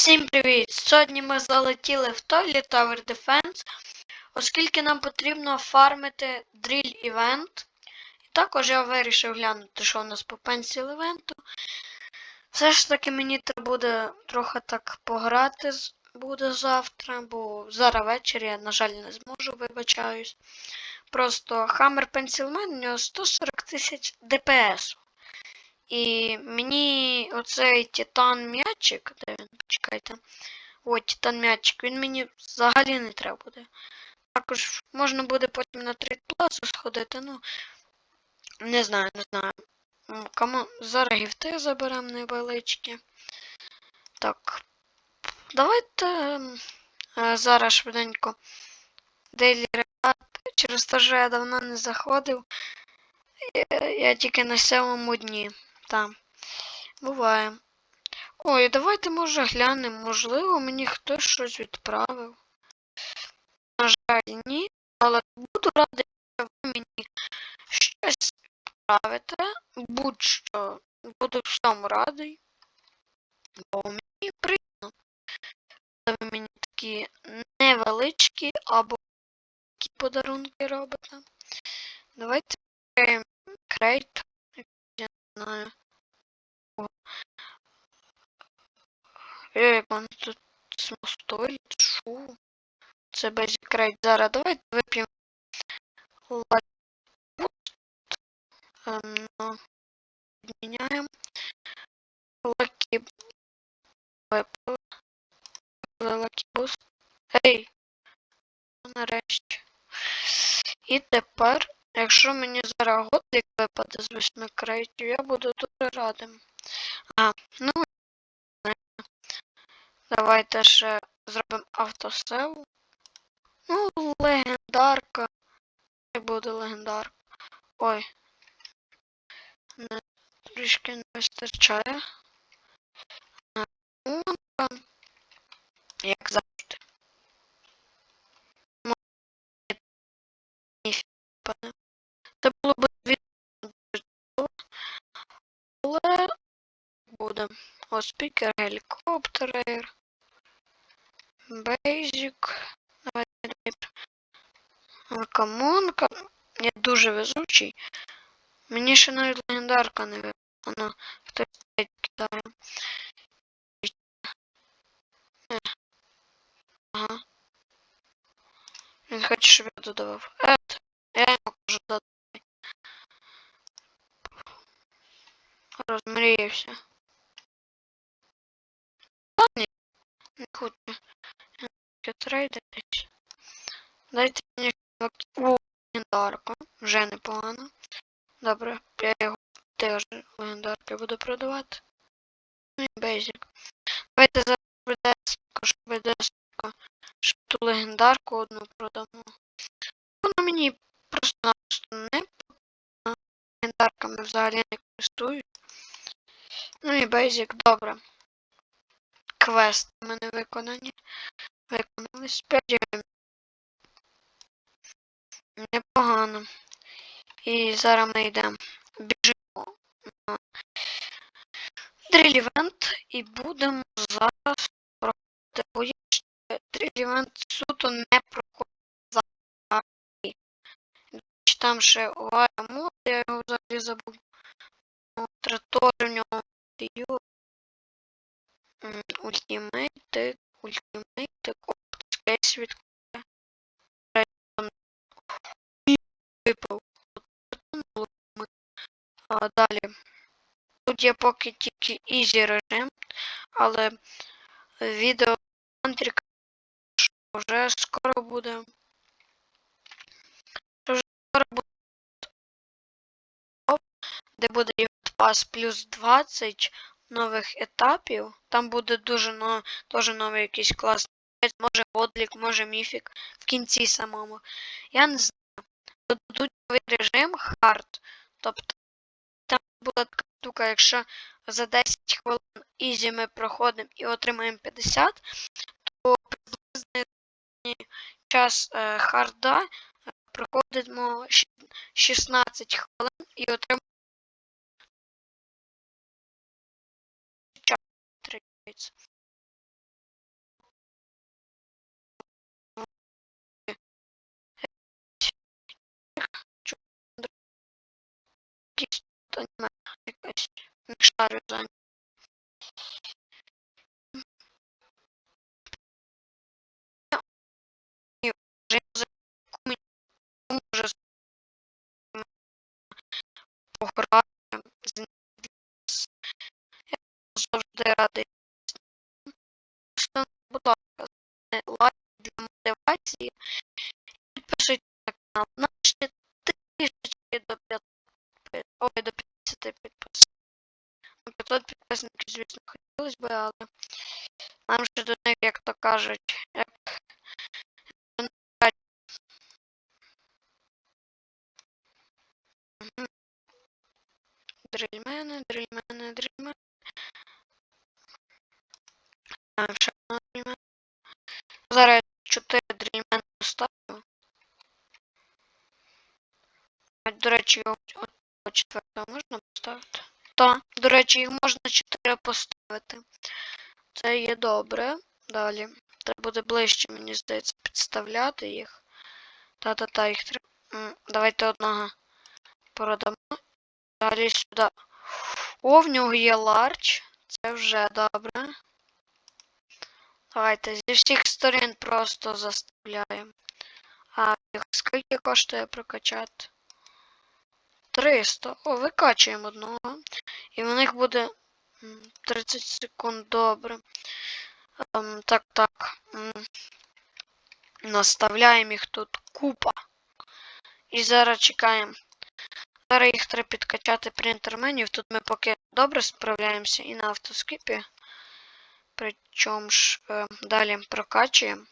Всім привіт! Сьогодні ми залетіли в Toilet Tower Defense, оскільки нам потрібно фармити дріль івент. І також я вирішив глянути, що у нас по пенсіл івенту. Все ж таки мені треба буде трохи так пограти буде завтра, бо зараз ввечері я, на жаль, не зможу, вибачаюсь. Просто Hammer Pencilman у нього 140 тисяч ДПС. І мені оцей Титан м'ячик, де він, почекайте. О, Титан м'ячик, він мені взагалі не треба буде. Також можна буде потім на трейд плазу сходити, ну. Не знаю, не знаю. Кому зараз гіфти заберемо невеличкі. Так. Давайте ем, е, зараз швиденько. Дейлі ребят. Через те, що я давно не заходив. Я, я тільки на сьомому дні. Там. Буває. Ой, давайте може глянемо. Можливо, мені хтось щось відправив. На жаль, ні. Але буду радий, що ви мені щось відправите. Будь-що. Буду всьому радий. Бо мені приємно. Коли ви мені такі невеличкі або такі подарунки робите. Давайте крейт. Я не знаю. Е, вони тут самостоять, шу. Це Rate. Зараз давайте вип'ємо лайк. Ем, ну. Лакі. Випили. Лакі. Ей! Ну, Нарешті. І тепер, якщо мені зараз годлік випаде з восьми крейтів, я буду дуже радим. А, ну Давайте ще зробимо автосев. Ну, легендарка. Не буде легендарка. Ой. Не, трішки не вистачає. А, Як завжди. Це було б відео але буде. О, спікер, гелікоптер. Бейзік. Давайте давайте. Камонка. Я дуже везучий. Мені ще навіть легендарка не випала. Вона хтось третій кидає. Е. Ага. Він хоче, щоб я додавав. Ет. Я йому кажу додавай. Розмріявся. Та ні. Не хочу. Трейдитись. Дайте мені легендарку. Вже непогано. Добре, я його теж легендарки буду продавати. Ну і бейзик. Давайте зараз щоб ведеско, щоб ту легендарку одну продамо. Вона мені просто-напросто не потрібна. Легендарками взагалі не користуюсь. Ну і бейзик, добре. Квест у мене виконані. Виконались 5 гривень. Непогано. І зараз ми йдемо. Біжимо на дріль івент і будемо зараз проходити. Бо я ще дріль суто не проходить. Там ще Вая мод, я його взагалі забув. Тратор у нього даю. Ультимейти, ультимейти, скейс відкриває. Випав. А, далі. Тут є поки тільки ізі режим, але відео Антріка вже скоро буде. Вже скоро буде де буде пас плюс 20 нових етапів. Там буде дуже но, дуже новий якийсь класний, може Годлік, може Міфік в кінці самому. Я не знаю. Додадуть новий режим хард. Тобто там була така штука, якщо за 10 хвилин ізі ми проходимо і отримаємо 50, то приблизний час е, харда проходимо 16 хвилин і отримаємо It's якась не шарю за ним. Може пограти з завжди радий. Підпишіть на канал. Наші тисячі до 5 ой, до 50 підписів. Ну, 500 підписників, звісно, хотілося б, але нам ще до них, як то кажуть, як до них кажуть. Мгм. Дрильмени, дрильмени, дрильмени. А, ще одна дрильмена. Зараз я 4 дрильмени поставлю. До речі, його от четвертого можна поставити? Та, до речі, їх можна 4 поставити. Це є добре. Далі. Треба буде ближче, мені здається, підставляти їх. Та-та-та, їх треба. Давайте одного продамо. Далі сюди. О, в нього є ларч. Це вже добре. Давайте зі всіх сторін просто заставляємо. А скільки коштує прокачати? 300. О, викачуємо одного. І в них буде 30 секунд. Добре. Ем, так, так. Наставляємо їх тут купа. І зараз чекаємо. Зараз їх треба підкачати принтерменів. Тут ми поки добре справляємося і на автоскіпі. Причому ж е, далі прокачуємо.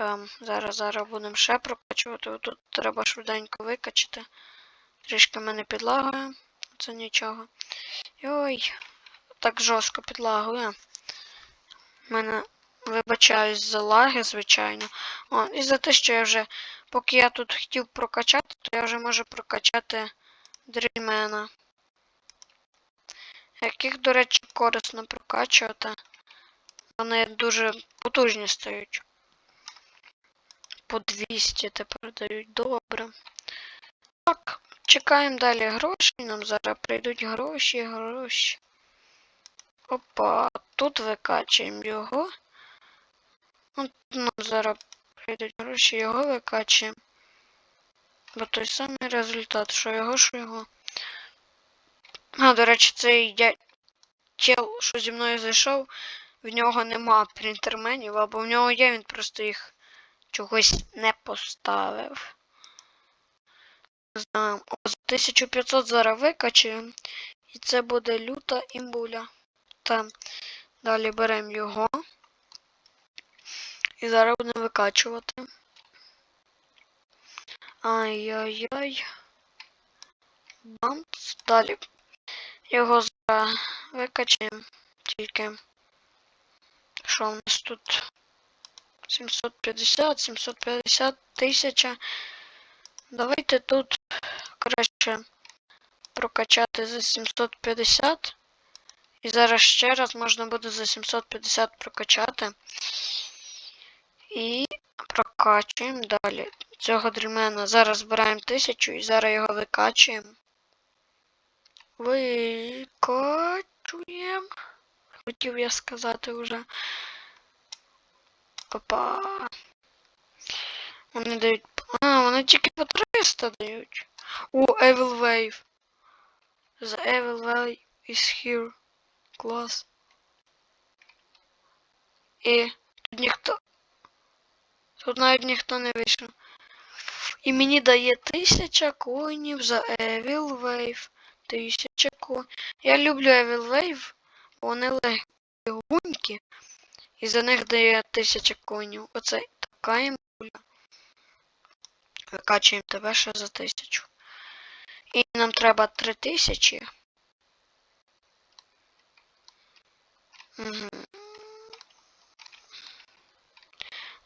Ем, зараз, зараз будемо ще прокачувати. Тут треба швиденько викачати. Трішки мене підлагує. Це нічого. Ой, так жорстко підлагує. Мене вибачаюсь за лаги, звичайно. О, і за те, що я вже, поки я тут хотів прокачати, то я вже можу прокачати дрільмена. Яких, до речі, корисно прокачувати. Вони дуже потужні стають. По 200 тепер дають добре. Так, чекаємо далі гроші. Нам зараз прийдуть гроші, гроші. Опа, тут викачуємо його. От нам зараз прийдуть гроші, його викачуємо. Бо той самий результат, що його, що його. А, до речі, цей дя... чел, що зі мною зайшов, в нього нема принтерменів, або в нього є, він просто їх чогось не поставив. Не знаю. О, за 1500 зараз викачуємо. І це буде люта імбуля. Та далі беремо його. І зараз будемо викачувати. Ай-яй-яй. Бамц. Далі. Його зараз викачаємо. Тільки. Що у нас тут? 750, 750 тисяча. Давайте тут краще прокачати за 750. І зараз ще раз можна буде за 750 прокачати. І прокачуємо далі. Цього дрімена зараз збираємо 1000 і зараз його викачуємо. Викачуємо. Хотів я сказати вже. Опа. Вони дають. А, вони тільки по 300 дають. О, Evil Wave. The Evil Wave is here. Клас. І тут ніхто. Тут навіть ніхто не вийшов. І мені дає 1000 коїнів за Evil Wave. 1000 коїнів. Я люблю Evil Wave, вони легунькі. І за них дає 1000 коїнів. Оце така імбуля. Викачуємо тебе ще за 1000. І нам треба 3000. Угу.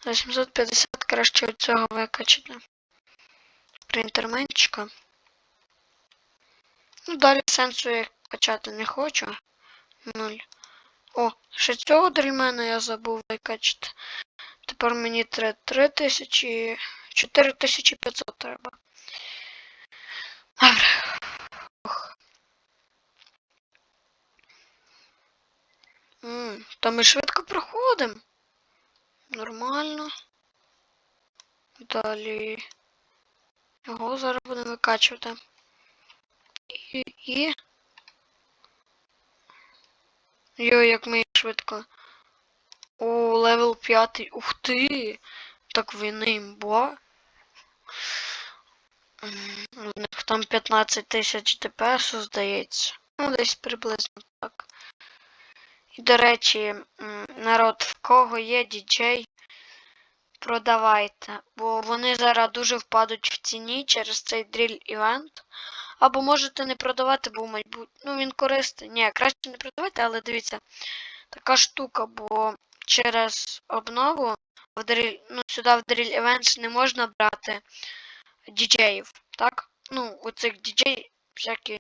За 750 краще від цього викачати. Принтерменчика. Ну, далі сенсу я качати не хочу. 0. О, ще цього дрельмена я забув викачити. Тепер мені 3000 4500 треба. Добре. Ох. Ммм, то ми швидко проходимо. Нормально. Далі. Його зараз будемо викачувати. І, і Йой, як ми швидко. О, левел 5. Ух ти! Так він імба. У них там 15 тисяч ДПС, здається. Ну, десь приблизно так. І, до речі, народ, в кого є діджей, продавайте. Бо вони зараз дуже впадуть в ціні через цей дріль івент. Або можете не продавати, бо в майбутньому. Ну, він корисний. Ні, краще не продавайте, але дивіться, така штука, бо через обнову в дріль, ну, сюди в дріль Events не можна брати діджеїв, так? Ну, оцих діджей, всякі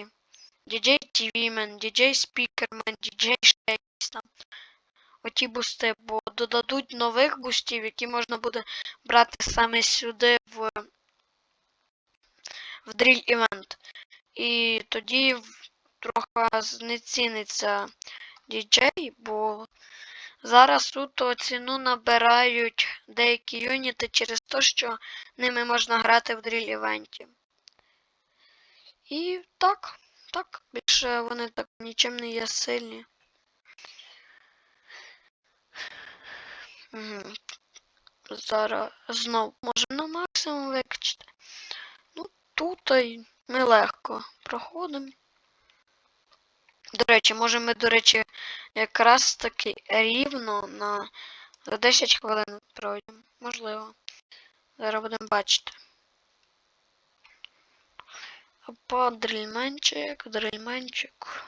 діджей TV-мен, діджей спікермен, діджей ще там. Оті бусти, бо додадуть нових бустів, які можна буде брати саме сюди в, в дріль івент. І тоді трохи знеціниться діджей, бо зараз суто ціну набирають деякі юніти через те, що ними можна грати в дріль івенті. І так, так, більше вони так нічим не є сильні. Зараз знов можемо на максимум викачати. Ну, тут ми легко проходимо. До речі, може ми, до речі, якраз таки рівно на за 10 хвилин пройдемо. Можливо. Зараз будемо бачити. Опа, дрельменчик, дрельменчик.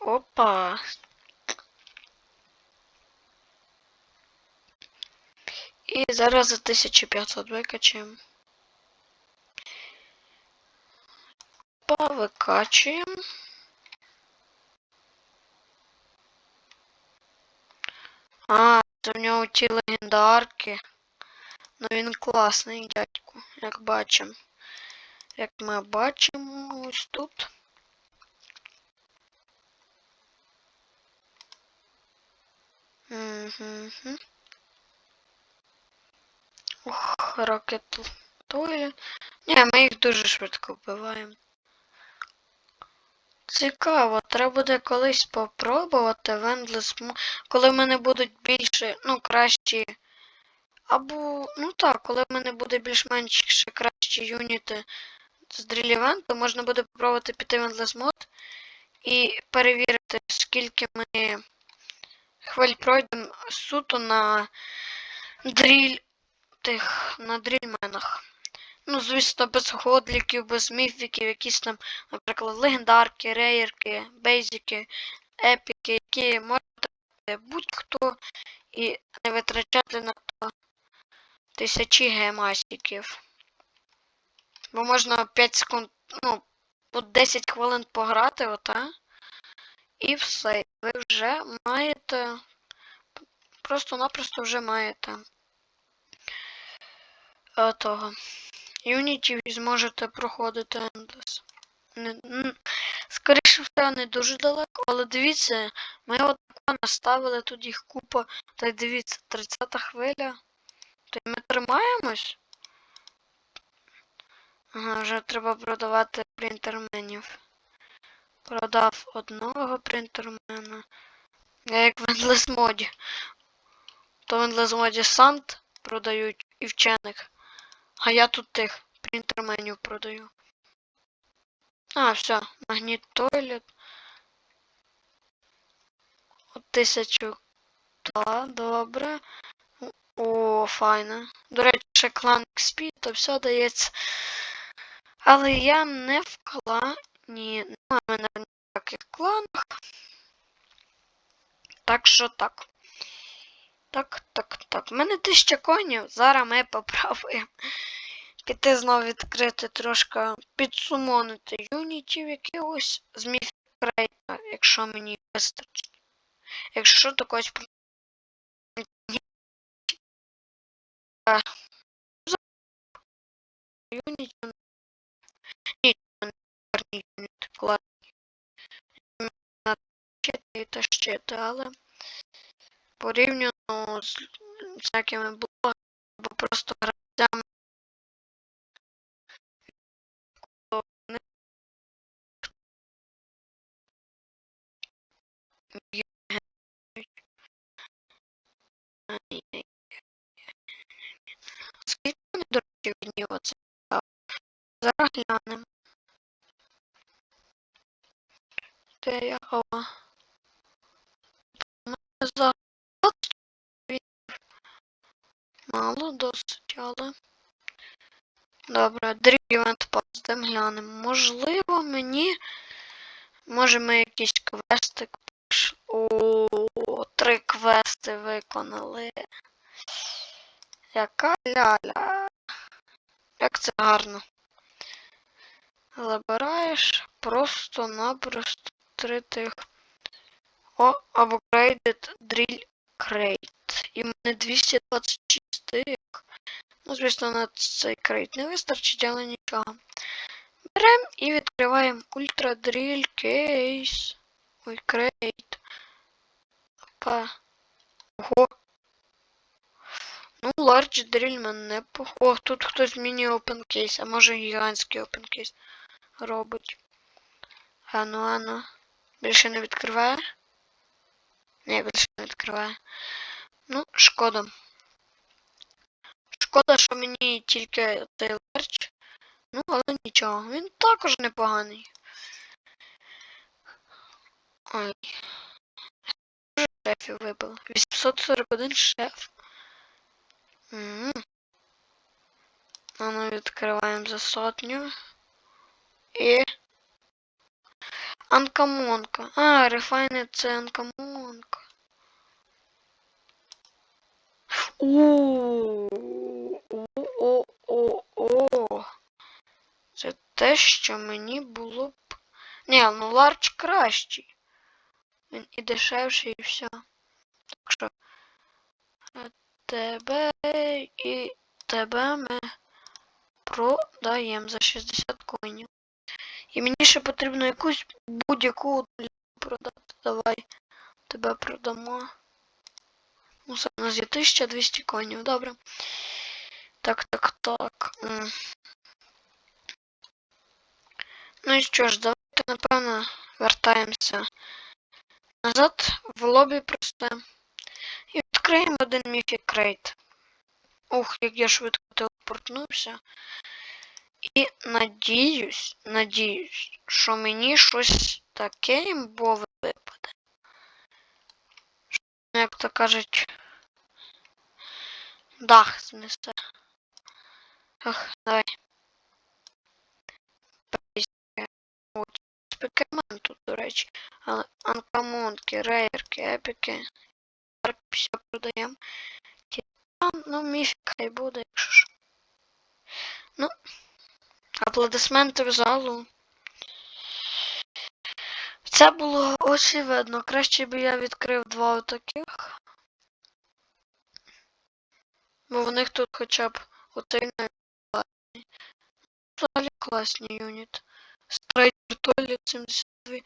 Опа. І зараз за 1500 викачаємо. Опа, викачуємо. А, це в нього ті легендарки. Ну він класний, дядьку, як бачимо. Як ми бачимо ось тут. Угу. Ух, ракет Тойлі. Ні, ми їх дуже швидко вбиваємо. Цікаво, треба буде колись попробувати Вендлес, коли мене будуть більше, ну, кращі. Або, ну так, коли в мене буде більш-менш кращі юніти з дрілівен, то можна буде попробувати піти в Endless і перевірити, скільки ми хвиль пройдемо суто на дріль тих, на дрільменах. Ну, звісно, без годліків, без міфіків, якісь там, наприклад, легендарки, рейерки, бейзики, епіки, які можуть будь-хто і не витрачати на то тисячі гемасіків. Бо можна 5 секунд, ну, по 10 хвилин пограти, ота. І все. Ви вже маєте. Просто-напросто вже маєте. Того. Unity і зможете проходити Endless. Не, н- скоріше все, не дуже далеко, але дивіться, ми от наставили тут їх купа. Та й дивіться, 30 хвиля. То й ми тримаємось. Ага, вже треба продавати принтерменів. Продав одного принтермена. Я як в Endless моді. То в Endless моді сант продають і вчених. А я тут тих принтерменів продаю. А, все, магніт тойлет. От тисячу. Та, добре. О, файно. До речі, клан XP, то все дається. Але я не в клані. Немає мене в ніяких кланах. Так що так. Так, так, так. У мене 1000 конів. Зараз ми попробуємо піти знову відкрити трошки підсумонити юнітів якихось з міфрейта, якщо мені вистачить. Якщо Е, юнітів. Ні, у мене гарний юніт, клас. тащити, але порівняно з всякими блогами або просто гравцями. Скільки вони, до речі, від нього це? Зараз глянемо. Де я хова? У мене за 20 відео. Мало досить, але. Добре, Event Pass, де глянемо. Можливо, мені. Може ми якийсь квестик О, три квести виконали. Яка ляля. Як це гарно. Забираєш просто-напросто три тих. О, upgraded drill crate. І в мене 226 тих. Ну, звісно, на цей крейт не вистачить, але нічого. Беремо і відкриваємо Ultra Drill Case. Ой, крейт. Опа. Ого. Ну, Large Drill мене не пох... О, тут хтось міні open case, а може гігантський open case робить. Ану, ану. Більше не відкриває? Ні, більше не відкриває. Ну, шкода. Шкода, що мені тільки цей. Ну, але нічого. Він також непоганий. Ой. Шефів вибило. 841 шеф. М. А ну відкриваємо за сотню. І. Анкамонка. А, рефайни це анкамонка. О-о-о-о. Це те, що мені було б. Ні, ну ларч кращий. Він і дешевший, і все. Так що. е, Тебе і тебе ми продаємо за 60 коїнів. І мені ще потрібно якусь будь-яку продати. Давай тебе продамо. Ну, це у нас є 1200 конів, добре. Так, так, так. Ну і що ж, давайте, напевно, вертаємося назад в лобі просто. І відкриємо один Mythic Crate. Ух, як я швидко телепортнувся. І надіюсь, надіюсь, що мені щось таке імбове Як то кажуть, дах знесе. Ах, давай. От, спекермен тут, до речі. Але анкамонки, рейерки, епіки. Все продаємо. Титан, ну міфік хай буде, якщо ж. Ну, аплодисменти в залу. Це було очевидно. Краще би я відкрив два отаких. Бо в них тут хоча б оцей класний. Взагалі класний юніт. Страйдер Толі 72.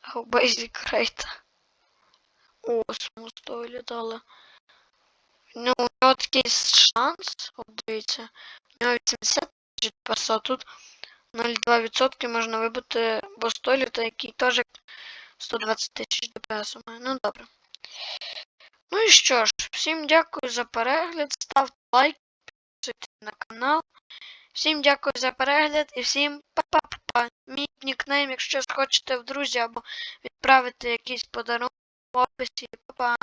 А у Basic Rate. О, самостою дали. Ну, у нього такий шанс, от дивіться. У нього 80 тисяч перса, тут 0,2% можна вибити бостоліта, який теж 120 тисяч ДПС має. Ну добре. Ну і що ж, всім дякую за перегляд. Ставте лайк, підписуйтесь на канал. Всім дякую за перегляд і всім па-па-па-па. Мій нікнейм, якщо хочете в друзі або відправити якийсь подарунок в описі. Па-па.